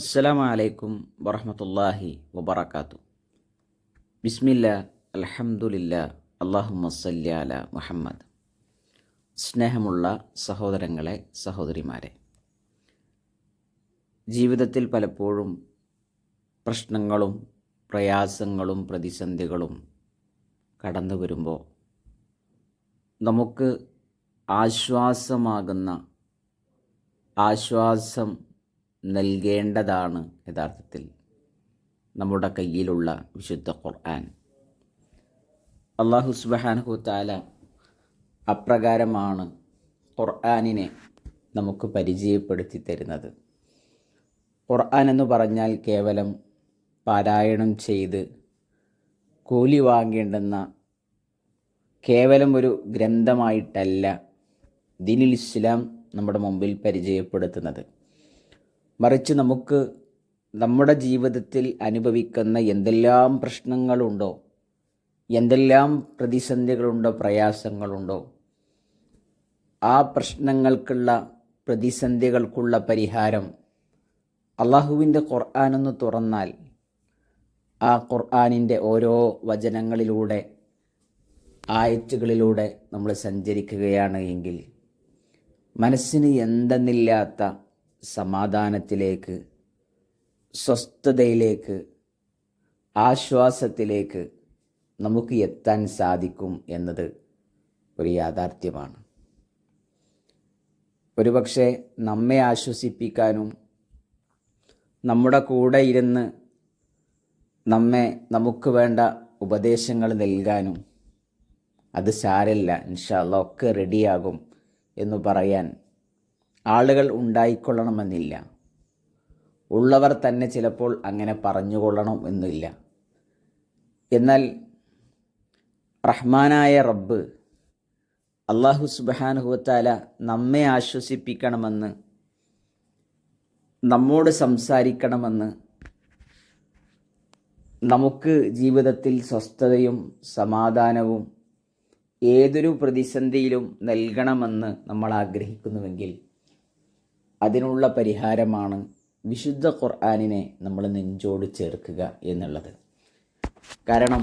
അസ്സലാമു അലൈക്കും വറഹമത്തല്ലാഹി വബറക്കാത്തു ബിസ്മില്ല അലഹമുല്ല അള്ളാഹുമ്മ സല്ലി മുഹമ്മദ്. സ്നേഹമുള്ള സഹോദരങ്ങളെ സഹോദരിമാരെ ജീവിതത്തിൽ പലപ്പോഴും പ്രശ്നങ്ങളും പ്രയാസങ്ങളും പ്രതിസന്ധികളും കടന്നു വരുമ്പോൾ നമുക്ക് ആശ്വാസമാകുന്ന ആശ്വാസം നൽകേണ്ടതാണ് യഥാർത്ഥത്തിൽ നമ്മുടെ കയ്യിലുള്ള വിശുദ്ധ ഖുർആൻ. അള്ളാഹു സുബഹാനഹു താല അപ്രകാരമാണ് ഖുർആാനിനെ നമുക്ക് പരിചയപ്പെടുത്തി തരുന്നത്. ഖുർആൻ എന്ന് പറഞ്ഞാൽ കേവലം പാരായണം ചെയ്ത് കൂലി വാങ്ങേണ്ടുന്ന കേവലം ഒരു ഗ്രന്ഥമായിട്ടല്ല ദിനിൽ ഇസ്ലാം നമ്മുടെ മുമ്പിൽ പരിചയപ്പെടുത്തുന്നത്. മറിച്ച് നമുക്ക് നമ്മുടെ ജീവിതത്തിൽ അനുഭവിക്കുന്ന എന്തെല്ലാം പ്രശ്നങ്ങളുണ്ടോ എന്തെല്ലാം പ്രതിസന്ധികളുണ്ടോ പ്രയാസങ്ങളുണ്ടോ ആ പ്രശ്നങ്ങൾക്കുള്ള പ്രതിസന്ധികൾക്കുള്ള പരിഹാരം അള്ളാഹുവിന്റെ ഖുർആാനെന്ന് തുറന്നാൽ ആ ഖുർആാനിന്റെ ഓരോ വചനങ്ങളിലൂടെ ആയത്തുകളിലൂടെ നമ്മൾ സഞ്ചരിക്കുകയാണ് എങ്കിൽ മനസ്സിന് എന്തെന്നില്ലാത്ത സമാധാനത്തിലേക്ക് സ്വസ്ഥതയിലേക്ക് ആശ്വാസത്തിലേക്ക് നമുക്ക് എത്താൻ സാധിക്കും എന്നത് ഒരു യാഥാർത്ഥ്യമാണ്. ഒരുപക്ഷെ നമ്മെ ആശ്വസിപ്പിക്കാനും നമ്മുടെ കൂടെ ഇരുന്ന് നമ്മെ നമുക്ക് വേണ്ട ഉപദേശങ്ങൾ നൽകാനും അത് സാരല്ല. ഇൻഷാല്ല ഒക്കെ റെഡിയാകും എന്ന് പറയാൻ ആളുകൾ ഉണ്ടായിക്കൊള്ളണമെന്നില്ല. ഉള്ളവർ തന്നെ ചിലപ്പോൾ അങ്ങനെ പറഞ്ഞുകൊള്ളണം എന്നില്ല. എന്നാൽ റഹ്മാനായ റബ്ബ് അള്ളാഹു സുബാനുഹുത്താല നമ്മെ ആശ്വസിപ്പിക്കണമെന്ന് നമ്മോട് സംസാരിക്കണമെന്ന് നമുക്ക് ജീവിതത്തിൽ സ്വസ്ഥതയും സമാധാനവും ഏതൊരു പ്രതിസന്ധിയിലും നൽകണമെന്ന് നമ്മൾ ആഗ്രഹിക്കുന്നുവെങ്കിൽ അതിനുള്ള പരിഹാരമാണ് വിശുദ്ധ ഖുർആാനിനെ നമ്മൾ നെഞ്ചോട് ചേർക്കുക എന്നുള്ളത്. കാരണം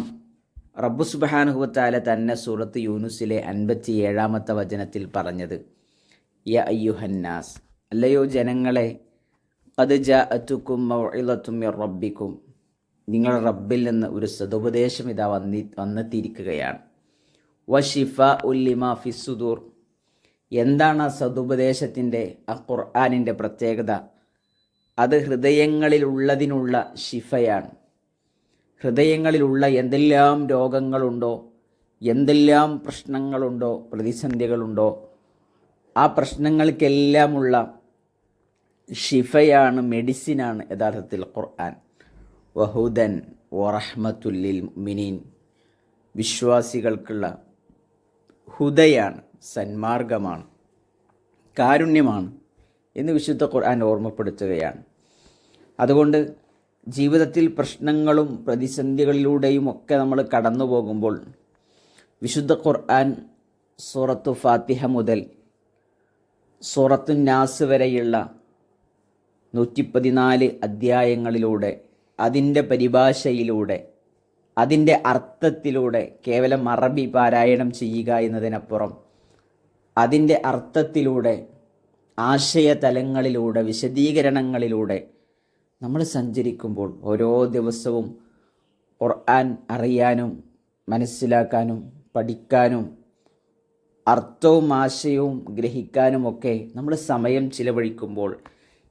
റബ്ബു സുബാനുഹുവത്താല തന്നെ സൂറത്ത് യൂനുസിലെ അൻപത്തി ഏഴാമത്തെ വചനത്തിൽ പറഞ്ഞത് യ അയ്യുഹന്നാസ് അല്ലയോ ജനങ്ങളെ അത് ജ അത്തുക്കും റബ്ബിക്കും നിങ്ങൾ റബ്ബിൽ നിന്ന് ഒരു സതുപദേശം ഇതാ വന്നി വന്നെത്തിയിരിക്കുകയാണ്. വഷിഫ ഉല്ലിമ ഫിസുദൂർ എന്താണ് ആ സതുപദേശത്തിന്റെ ആ ഖുർആാനിന്റെ പ്രത്യേകത? അത് ഹൃദയങ്ങളിലുള്ളതിനുള്ള ശിഫയാണ്. ഹൃദയങ്ങളിലുള്ള എന്തെല്ലാം രോഗങ്ങളുണ്ടോ എന്തെല്ലാം പ്രശ്നങ്ങളുണ്ടോ പ്രതിസന്ധികളുണ്ടോ ആ പ്രശ്നങ്ങൾക്കെല്ലാമുള്ള ഷിഫയാണ് മെഡിസിനാണ് യഥാർത്ഥത്തിൽ ഖുർആൻ. വഹുദൻ വറഹ്മത്തുല്ലിൽ മിനീൻ വിശ്വാസികൾക്കുള്ള ഹുദയാണ്. സന്മാർഗമാണ് കാരുണ്യമാണ് എന്ന് വിശുദ്ധ ഖുർആൻ ഓർമ്മപ്പെടുത്തുകയാണ്. അതുകൊണ്ട് ജീവിതത്തിൽ പ്രശ്നങ്ങളും പ്രതിസന്ധികളിലൂടെയും ഒക്കെ നമ്മൾ കടന്നു പോകുമ്പോൾ വിശുദ്ധ ഖുർആൻ സൂറത്തു ഫാത്തിഹ മുതൽ സൂറത്തു നാസ് വരെയുള്ള നൂറ്റി പതിനാല് അധ്യായങ്ങളിലൂടെ അതിന്റെ പരിഭാഷയിലൂടെ അതിന്റെ അർത്ഥത്തിലൂടെ കേവലം അറബി പാരായണം ചെയ്യുക എന്നതിനപ്പുറം അതിന്റെ അർത്ഥത്തിലൂടെ ആശയതലങ്ങളിലൂടെ വിശദീകരണങ്ങളിലൂടെ നമ്മൾ സഞ്ചരിക്കുമ്പോൾ ഓരോ ദിവസവും ഖുർആൻ അറിയാനും മനസ്സിലാക്കാനും പഠിക്കാനും അർത്ഥവും ആശയവും ഗ്രഹിക്കാനുമൊക്കെ നമ്മൾ സമയം ചിലവഴിക്കുമ്പോൾ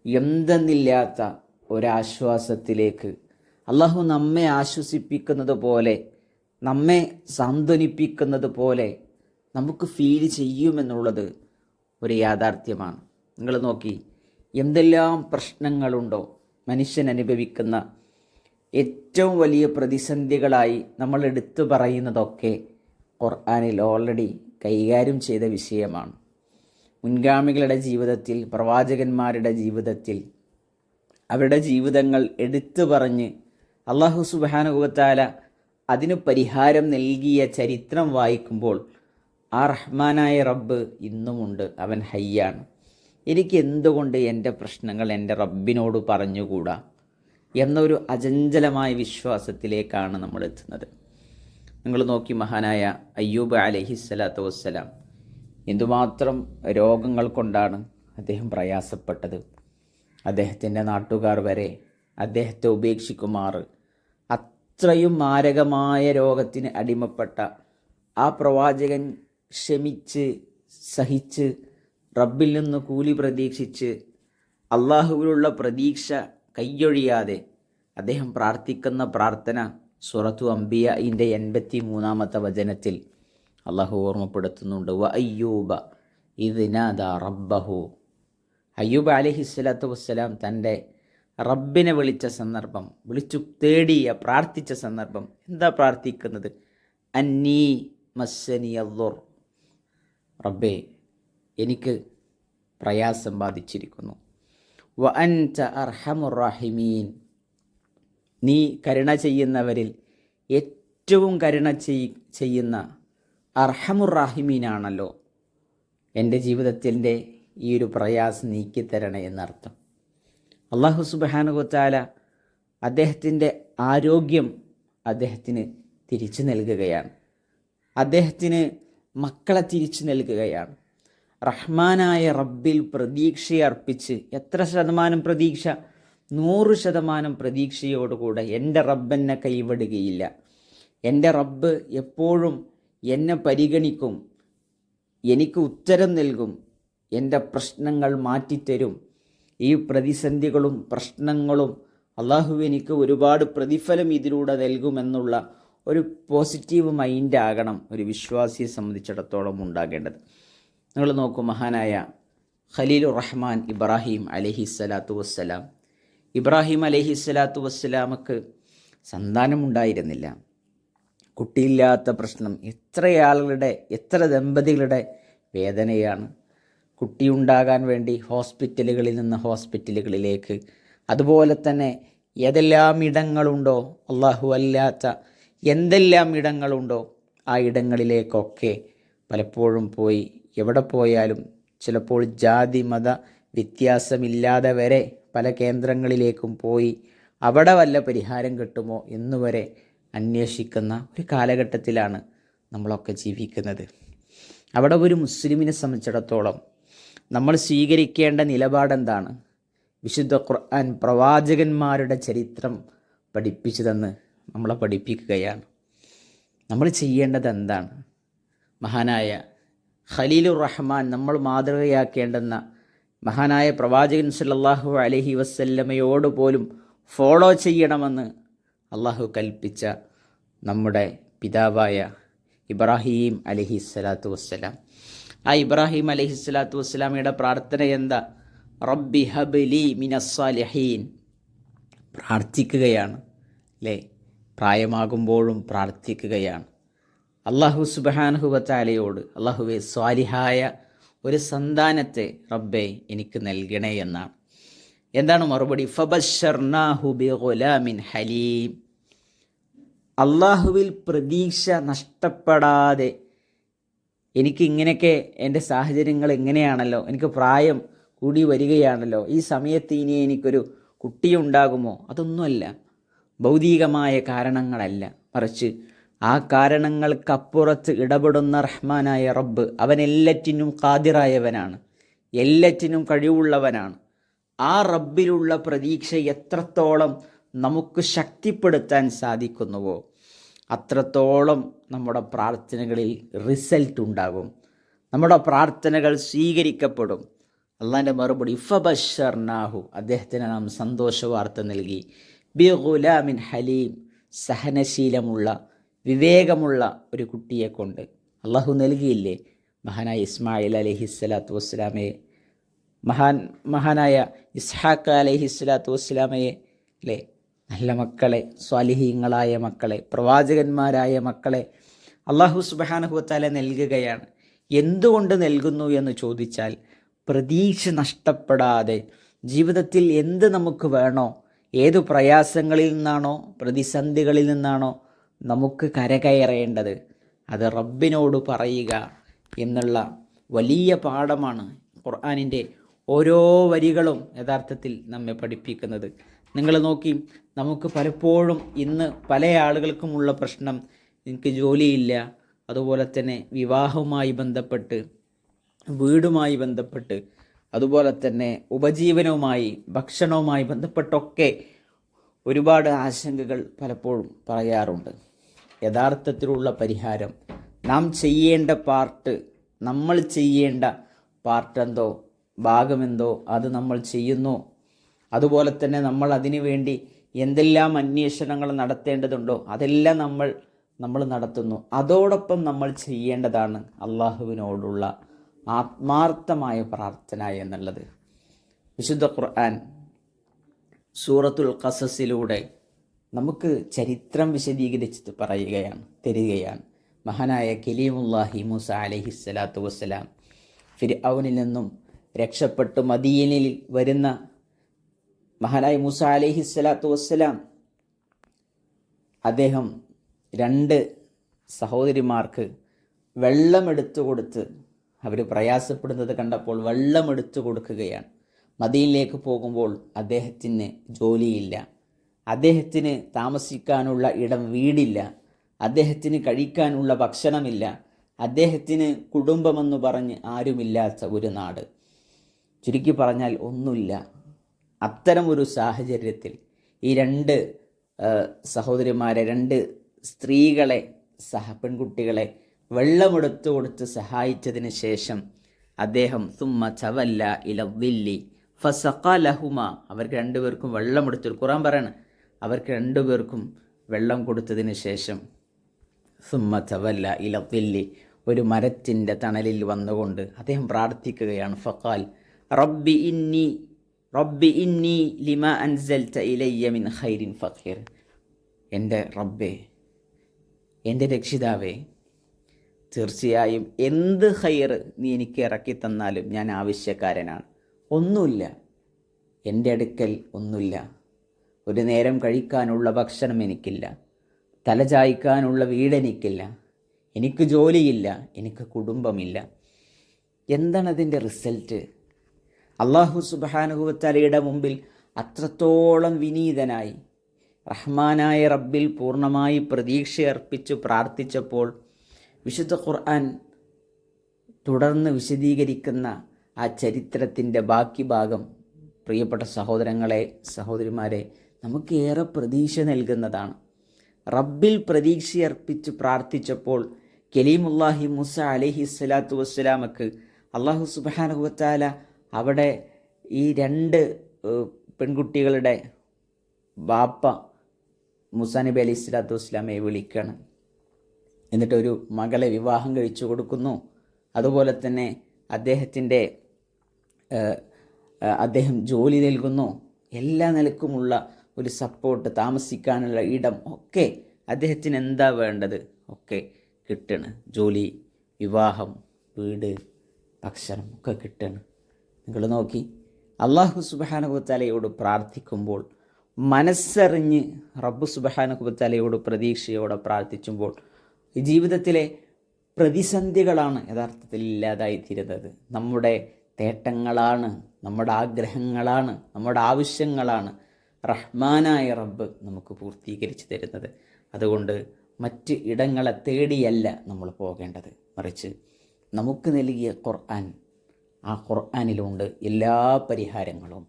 എന്തെന്നില്ലാത്ത ഒരാശ്വാസത്തിലേക്ക് അള്ളാഹു നമ്മെ ആശ്വസിപ്പിക്കുന്നത് പോലെ നമ്മെ സാന്ത്വനിപ്പിക്കുന്നത് പോലെ നമുക്ക് ഫീൽ ചെയ്യുമെന്നുള്ളത് ഒരു യാഥാർത്ഥ്യമാണ്. നിങ്ങൾ നോക്കി എന്തെല്ലാം പ്രശ്നങ്ങളുണ്ടോ? മനുഷ്യൻ അനുഭവിക്കുന്ന ഏറ്റവും വലിയ പ്രതിസന്ധികളായി നമ്മൾ എടുത്തു പറയുന്നതൊക്കെ ഖുർആാനിൽ ഓൾറെഡി കൈകാര്യം ചെയ്ത വിഷയമാണ്. മുൻഗാമികളുടെ ജീവിതത്തിൽ പ്രവാചകന്മാരുടെ ജീവിതത്തിൽ അവരുടെ ജീവിതങ്ങൾ എടുത്തു പറഞ്ഞ് അള്ളാഹു സുബാനുഭവത്താല അതിനു പരിഹാരം നൽകിയ ചരിത്രം വായിക്കുമ്പോൾ ആ റഹ്മാനായ റബ്ബ് ഇന്നുമുണ്ട്. അവൻ ഹയ്യാണ്. എനിക്ക് എന്തുകൊണ്ട് എന്റെ പ്രശ്നങ്ങൾ എന്റെ റബ്ബിനോട് പറഞ്ഞുകൂടാ? എന്നൊരു അചഞ്ചലമായ വിശ്വാസത്തിലേക്കാണ് നമ്മൾ എത്തുന്നത് നിങ്ങൾ നോക്കി മഹാനായ അയ്യൂബ് അലഹിസ്സലാത്തു വസ്സലാം എന്തുമാത്രം രോഗങ്ങൾ കൊണ്ടാണ് അദ്ദേഹം പ്രയാസപ്പെട്ടത്. അദ്ദേഹത്തിന്റെ നാട്ടുകാർ വരെ അദ്ദേഹത്തെ ഉപേക്ഷിക്കുമാർ അത്രയും മാരകമായ രോഗത്തിന് അടിമപ്പെട്ട ആ പ്രവാചകൻ ക്ഷമിച്ച് സഹിച്ച് റബ്ബിൽ നിന്ന് കൂലി പ്രതീക്ഷിച്ച് അള്ളാഹുവിലുള്ള പ്രതീക്ഷ കൈയൊഴിയാതെ അദ്ദേഹം പ്രാർത്ഥിക്കുന്ന പ്രാർത്ഥന സുറത്തു അംബിയ ഇന്റെ എൺപത്തി മൂന്നാമത്തെ വചനത്തിൽ അള്ളാഹു ഓർമ്മപ്പെടുത്തുന്നുണ്ട്. വ അയ്യൂബ ഇതിനാദ റബ്ബഹു. അയ്യൂബ അലഹി സ്വലാത്തു വസ്സലാം തന്റെ റബ്ബിനെ വിളിച്ച സന്ദർഭം വിളിച്ചു തേടിയ പ്രാർത്ഥിച്ച സന്ദർഭം എന്താ പ്രാർത്ഥിക്കുന്നത്? അന്നീ മസ്സനി റബ്ബേ എനിക്ക് പ്രയാസം ബാധിച്ചിരിക്കുന്നു. വ അൻ ച അർഹമുറാഹിമീൻ നീ കരുണ ചെയ്യുന്നവരിൽ ഏറ്റവും കരുണ ചെയ് ചെയ്യുന്ന അർഹമുറാഹിമീനാണല്ലോ എന്റെ ജീവിതത്തിന്റെ ഈ ഒരു പ്രയാസം നീക്കിത്തരണേ എന്നർത്ഥം. അള്ളാഹു സുബാനുഗോത്താല അദ്ദേഹത്തിന്റെ ആരോഗ്യം അദ്ദേഹത്തിന് തിരിച്ചു നൽകുകയാണ്. അദ്ദേഹത്തിന് മക്കളെ തിരിച്ചു നൽകുകയാണ്. റഹ്മാനായ റബ്ബിൽ പ്രതീക്ഷയർപ്പിച്ച് എത്ര ശതമാനം പ്രതീക്ഷ? നൂറ് ശതമാനം പ്രതീക്ഷയോടുകൂടെ എന്റെ റബ്ബെന്നെ കൈവിടുകയില്ല. എന്റെ റബ്ബ് എപ്പോഴും എന്നെ പരിഗണിക്കും. എനിക്ക് ഉത്തരം നൽകും. എന്റെ പ്രശ്നങ്ങൾ മാറ്റിത്തരും. ഈ പ്രതിസന്ധികളും പ്രശ്നങ്ങളും അള്ളാഹു എനിക്ക് ഒരുപാട് പ്രതിഫലം ഇതിലൂടെ നൽകുമെന്നുള്ള ഒരു പോസിറ്റീവ് മൈൻഡാകണം ഒരു വിശ്വാസിയെ സംബന്ധിച്ചിടത്തോളം ഉണ്ടാകേണ്ടത്. നിങ്ങൾ നോക്കൂ മഹാനായ ഖലീലു റഹ്മാൻ ഇബ്രാഹിം അലഹി സ്വലാത്തു വസ്സലാം. ഇബ്രാഹിം അലഹി സ്വലാത്തു വസ്സലാമക്ക് സന്താനമുണ്ടായിരുന്നില്ല. കുട്ടിയില്ലാത്ത പ്രശ്നം എത്ര ആളുകളുടെ എത്ര ദമ്പതികളുടെ വേദനയാണ്. കുട്ടിയുണ്ടാകാൻ വേണ്ടി ഹോസ്പിറ്റലുകളിൽ നിന്ന് ഹോസ്പിറ്റലുകളിലേക്ക്. അതുപോലെ തന്നെ ഏതെല്ലാം ഇടങ്ങളുണ്ടോ അള്ളാഹു അല്ലാത്ത എന്തെല്ലാം ഇടങ്ങളുണ്ടോ ആ ഇടങ്ങളിലേക്കൊക്കെ പലപ്പോഴും പോയി എവിടെ പോയാലും ചിലപ്പോൾ ജാതി മത വ്യത്യാസമില്ലാതെ വരെ പല കേന്ദ്രങ്ങളിലേക്കും പോയി അവിടെ വല്ല പരിഹാരം കിട്ടുമോ എന്നുവരെ അന്വേഷിക്കുന്ന ഒരു കാലഘട്ടത്തിലാണ് നമ്മളൊക്കെ ജീവിക്കുന്നത്. അവിടെ ഒരു മുസ്ലിമിനെ സംബന്ധിച്ചിടത്തോളം നമ്മൾ സ്വീകരിക്കേണ്ട നിലപാടെന്താണ്? വിശുദ്ധ ഖുർആൻ പ്രവാചകന്മാരുടെ ചരിത്രം പഠിപ്പിച്ചു തന്ന് നമ്മളെ പഠിപ്പിക്കുകയാണ്. നമ്മൾ ചെയ്യേണ്ടത് എന്താണ്? മഹാനായ ഖലീലുർ റഹ്മാൻ നമ്മൾ മാതൃകയാക്കേണ്ടെന്ന മഹാനായ പ്രവാചകൻ സല്ലാഹു അലഹി വസ്ല്ലമയോട് പോലും ഫോളോ ചെയ്യണമെന്ന് അള്ളാഹു കൽപ്പിച്ച നമ്മുടെ പിതാവായ ഇബ്രാഹിം അലഹി സ്വലാത്തു വസ്സലാം. ആ ഇബ്രാഹിം അലഹി സ്വലാത്തു വസ്സലാമയുടെ പ്രാർത്ഥന എന്താ? റബ്ബി ഹബ്ലി മിനസ്സാലിഹീൻ പ്രാർത്ഥിക്കുകയാണ്. അല്ലേ പ്രായമാകുമ്പോഴും പ്രാർത്ഥിക്കുകയാണ്. അള്ളാഹു സുബഹാനുഹുവത്താലയോട് അള്ളാഹുവെ സ്വാലിഹായ ഒരു സന്താനത്തെ റബ്ബെ എനിക്ക് നൽകണേ എന്നാണ്. എന്താണ് മറുപടി? ഫബർമിൻ ഹലീം. അള്ളാഹുവിൽ പ്രതീക്ഷ നഷ്ടപ്പെടാതെ എനിക്ക് ഇങ്ങനെയൊക്കെ എന്റെ സാഹചര്യങ്ങൾ എങ്ങനെയാണല്ലോ എനിക്ക് പ്രായം കൂടി വരികയാണല്ലോ ഈ സമയത്ത് ഇനി എനിക്കൊരു കുട്ടിയുണ്ടാകുമോ? അതൊന്നുമല്ല. ഭൗതികമായ കാരണങ്ങളല്ല. മറിച്ച് ആ കാരണങ്ങൾക്കപ്പുറത്ത് ഇടപെടുന്ന റഹ്മാനായ റബ്ബ് അവൻ എല്ലാറ്റിനും കാതിറായവനാണ് എല്ലാറ്റിനും കഴിവുള്ളവനാണ്. ആ റബ്ബിലുള്ള പ്രതീക്ഷ എത്രത്തോളം നമുക്ക് ശക്തിപ്പെടുത്താൻ സാധിക്കുന്നുവോ അത്രത്തോളം നമ്മുടെ പ്രാർത്ഥനകളിൽ റിസൾട്ട് ഉണ്ടാകും. നമ്മുടെ പ്രാർത്ഥനകൾ സ്വീകരിക്കപ്പെടും. അള്ളാന്റെ മറുപടി ഫബഷർനാഹു അദ്ദേഹത്തിന് നാം സന്തോഷ വാർത്ത നൽകി. ബി ഗുലാമിൻ ഹലീം സഹനശീലമുള്ള വിവേകമുള്ള ഒരു കുട്ടിയെ കൊണ്ട് അള്ളാഹു നൽകിയില്ലേ? മഹാനായ ഇസ്മായിൽ അലഹി സ്വലാത്തു വസ്സലാമയെ മഹാൻ മഹാനായ ഇസ്ഹാഖ് അലഹി സ്വലാത്തു വസ്സലാമയെ അല്ലേ നല്ല മക്കളെ സ്വാലിഹീങ്ങളായ മക്കളെ പ്രവാചകന്മാരായ മക്കളെ അള്ളാഹു സുബാനുഹുത്താല നൽകുകയാണ്. എന്തുകൊണ്ട് നൽകുന്നു എന്ന് ചോദിച്ചാൽ പ്രതീക്ഷ നഷ്ടപ്പെടാതെ ജീവിതത്തിൽ എന്ത് നമുക്ക് വേണോ ഏതു പ്രയാസങ്ങളിൽ നിന്നാണോ പ്രതിസന്ധികളിൽ നിന്നാണോ നമുക്ക് കരകയറേണ്ടത്? അത് റബ്ബിനോട് പറയുക എന്നുള്ള വലിയ പാഠമാണ് ഖുർആാനിന്റെ ഓരോ വരികളും യഥാർത്ഥത്തിൽ നമ്മെ പഠിപ്പിക്കുന്നത്. നിങ്ങൾ നോക്കി നമുക്ക് പലപ്പോഴും ഇന്ന് പല ആളുകൾക്കുമുള്ള പ്രശ്നം എനിക്ക് ജോലിയില്ല അതുപോലെ തന്നെ വിവാഹവുമായി ബന്ധപ്പെട്ട് വീടുമായി ബന്ധപ്പെട്ട് അതുപോലെ തന്നെ ഉപജീവനവുമായി ഭക്ഷണവുമായി ബന്ധപ്പെട്ടൊക്കെ ഒരുപാട് ആശങ്കകൾ പലപ്പോഴും പറയാറുണ്ട്. യഥാർത്ഥത്തിലുള്ള പരിഹാരം നാം ചെയ്യേണ്ട പാർട്ട് നമ്മൾ ചെയ്യേണ്ട പാർട്ട് എന്തോ ഭാഗമെന്തോ അത് നമ്മൾ ചെയ്യുന്നു. അതുപോലെ തന്നെ നമ്മൾ അതിനു വേണ്ടി എന്തെല്ലാം അന്വേഷണങ്ങൾ നടത്തേണ്ടതുണ്ടോ അതെല്ലാം നമ്മൾ നമ്മൾ നടത്തുന്നു. അതോടൊപ്പം നമ്മൾ ചെയ്യേണ്ടതാണ് അള്ളാഹുവിനോടുള്ള ആത്മാർത്ഥമായ പ്രാർത്ഥന എന്നുള്ളത്. വിശുദ്ധ ഖുർആൻ സൂറത്തുൽ ഖസസിലൂടെ നമുക്ക് ചരിത്രം വിശദീകരിച്ച് പറയുകയാണ് തരികയാണ്. മഹാനായ കലീമുല്ലാഹി മൂസ അലഹി സ്വലാത്തു വസ്സലാം ഫിർഔനിൽ നിന്നും രക്ഷപ്പെട്ട് മദീനിൽ വരുന്ന മഹാനായ മൂസ അലഹി സ്വലാത്തു വസ്സലാം അദ്ദേഹം രണ്ട് സഹോദരിമാർക്ക് വെള്ളമെടുത്തു കൊടുത്ത് അവർ പ്രയാസപ്പെടുന്നത് കണ്ടപ്പോൾ വെള്ളമെടുത്തു കൊടുക്കുകയാണ്. മദീനിലേക്ക് പോകുമ്പോൾ അദ്ദേഹത്തിന് ജോലിയില്ല. അദ്ദേഹത്തിന് താമസിക്കാനുള്ള ഇടം വീടില്ല. അദ്ദേഹത്തിന് കഴിക്കാനുള്ള ഭക്ഷണമില്ല. അദ്ദേഹത്തിന് കുടുംബമെന്ന് പറഞ്ഞ് ആരുമില്ലാത്ത ഒരു നാട്. ചുരുക്കി പറഞ്ഞാൽ ഒന്നുമില്ല. അത്തരം ഒരു സാഹചര്യത്തിൽ ഈ രണ്ട് സഹോദരിമാരെ രണ്ട് സ്ത്രീകളെ സഹ പെൺകുട്ടികളെ വെള്ളമെടുത്തു കൊടുത്ത് സഹായിച്ചതിന് ശേഷം അദ്ദേഹം സുമ്മ ചവല്ല ഇലവില്ലി ഫസഖലഹുമ അവർക്ക് രണ്ടുപേർക്കും വെള്ളം എടുത്തു ഖുറാൻ പറയണം അവർക്ക് രണ്ടുപേർക്കും വെള്ളം കൊടുത്തതിന് ശേഷം സുമ്മ ചവല്ല ഇലവില്ലി ഒരു മരത്തിന്റെ തണലിൽ വന്നുകൊണ്ട് അദ്ദേഹം പ്രാർത്ഥിക്കുകയാണ് ഫഖാൽ റബ്ബി ഇന്നി റബ്ബി ഇന്നി ലിമ അൻസൽത ഇലയ്യ മിൻ ഖൈരിൻ ഫഖീർ. എന്റെ റബ്ബേ എന്റെ രക്ഷിതാവേ തീർച്ചയായും എന്ത് ഹയർ നീ എനിക്ക് ഇറക്കി തന്നാലും ഞാൻ ആവശ്യക്കാരനാണ്. ഒന്നുമില്ല. എന്റെ അടുക്കൽ ഒന്നുമില്ല. ഒരു നേരം കഴിക്കാനുള്ള ഭക്ഷണം എനിക്കില്ല. തലചായ്ക്കാനുള്ള വീടെനിക്കില്ല എനിക്ക് ജോലിയില്ല. എനിക്ക് കുടുംബമില്ല. എന്താണ് അതിന്റെ റിസൾട്ട് അള്ളാഹു സുബാനുഭവത്തലയുടെ മുമ്പിൽ അത്രത്തോളം വിനീതനായി റഹ്മാനായ റബ്ബിൽ പൂർണമായി പ്രതീക്ഷയർപ്പിച്ചു പ്രാർത്ഥിച്ചപ്പോൾ വിശുദ്ധ ഖുർആൻ തുടർന്ന് വിശദീകരിക്കുന്ന ആ ചരിത്രത്തിന്റെ ബാക്കി ഭാഗം പ്രിയപ്പെട്ട സഹോദരങ്ങളെ സഹോദരിമാരെ നമുക്ക് ഏറെ പ്രതീക്ഷ നൽകുന്നതാണ്. റബ്ബിൽ പ്രതീക്ഷയർപ്പിച്ച് പ്രാർത്ഥിച്ചപ്പോൾ കലീമുല്ലാഹി മുസ അലഹി സ്വലാത്തു വസ്സലാമക്ക് അള്ളാഹു സുബാനുഹത്താല അവിടെ ഈ രണ്ട് പെൺകുട്ടികളുടെ ബാപ്പ മുസാ നബി അലി സ്വലാത്തു വസ്സലാമയെ വിളിക്കണം. എന്നിട്ട് ഒരു മകളെ വിവാഹം കഴിച്ചു കൊടുക്കുന്നു. അതുപോലെ തന്നെ അദ്ദേഹത്തിന്റെ അദ്ദേഹം ജോലി നൽകുന്നു. എല്ലാ നിലക്കുമുള്ള ഒരു സപ്പോർട്ട് താമസിക്കാനുള്ള ഇടം ഒക്കെ അദ്ദേഹത്തിന് എന്താ വേണ്ടത്? ഒക്കെ കിട്ടണം. ജോലി വിവാഹം വീട് ഭക്ഷണം ഒക്കെ കിട്ടണ്. നിങ്ങൾ നോക്കി. അള്ളാഹു സുബാനുഭവത്തലയോട് പ്രാർത്ഥിക്കുമ്പോൾ മനസ്സറിഞ്ഞ് റബ്ബു സുബാനുഭവത്തലയോട് പ്രതീക്ഷയോടെ പ്രാർത്ഥിക്കുമ്പോൾ ജീവിതത്തിലെ പ്രതിസന്ധികളാണ് യഥാർത്ഥത്തിൽ ഇല്ലാതായി തീരുന്നത് നമ്മുടെ തേട്ടങ്ങളാണ് നമ്മുടെ ആഗ്രഹങ്ങളാണ് നമ്മുടെ ആവശ്യങ്ങളാണ് റഹ്മാനായ റബ്ബ് നമുക്ക് പൂർത്തീകരിച്ച് തരുന്നത്. അതുകൊണ്ട് മറ്റ് ഇടങ്ങളെ തേടിയല്ല നമ്മൾ പോകേണ്ടത്. മറിച്ച് നമുക്ക് നൽകിയ ഖുർആൻ ആ ഖുർആാനിലുണ്ട് എല്ലാ പരിഹാരങ്ങളും.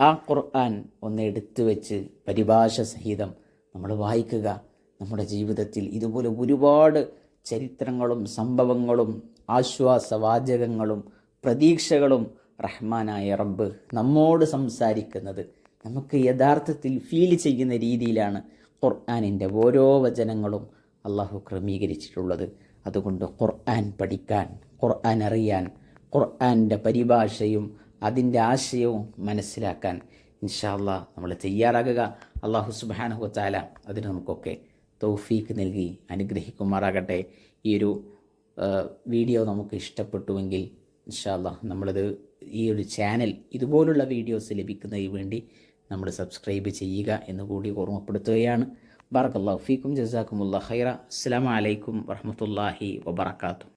ആ ഖുർആൻ ഒന്ന് എടുത്തു വെച്ച് പരിഭാഷ സഹിതം നമ്മൾ വായിക്കുക. നമ്മുടെ ജീവിതത്തിൽ ഇതുപോലെ ഒരുപാട് ചരിത്രങ്ങളും സംഭവങ്ങളും ആശ്വാസവാചകങ്ങളും പ്രതീക്ഷകളും റഹ്മാനായ റബ്ബ് നമ്മോട് സംസാരിക്കുന്നത് നമുക്ക് യഥാർത്ഥത്തിൽ ഫീൽ ചെയ്യുന്ന രീതിയിലാണ് ഖുർആാനിന്റെ ഓരോ വചനങ്ങളും അള്ളാഹു ക്രമീകരിച്ചിട്ടുള്ളത്. അതുകൊണ്ട് ഖുർആൻ പഠിക്കാൻ ഖുർആൻ അറിയാൻ ഖുർആന്റെ പരിഭാഷയും അതിന്റെ ആശയവും മനസ്സിലാക്കാൻ ഇൻഷാല്ല നമ്മൾ തയ്യാറാകുക. അള്ളാഹു സുബാനഹു താല അതിന് നമുക്കൊക്കെ തൗഫീക്ക് നൽകി അനുഗ്രഹിക്കുമാറാകട്ടെ. ഈ ഒരു വീഡിയോ നമുക്ക് ഇഷ്ടപ്പെട്ടുവെങ്കിൽ ഇൻഷാല്ല നമ്മളത് ഈ ഒരു ചാനൽ ഇതുപോലുള്ള വീഡിയോസ് ലഭിക്കുന്നതിന് വേണ്ടി നമ്മൾ സബ്സ്ക്രൈബ് ചെയ്യുക എന്ന് കൂടി ഓർമ്മപ്പെടുത്തുകയാണ്. ബാറക്കല്ലാഹു ഫീക്കും ജസാക്കുമുള്ള ഹൈറ അസ്സാം വലൈക്കും വറഹമത്തല്ലാഹി വബർക്കാത്തു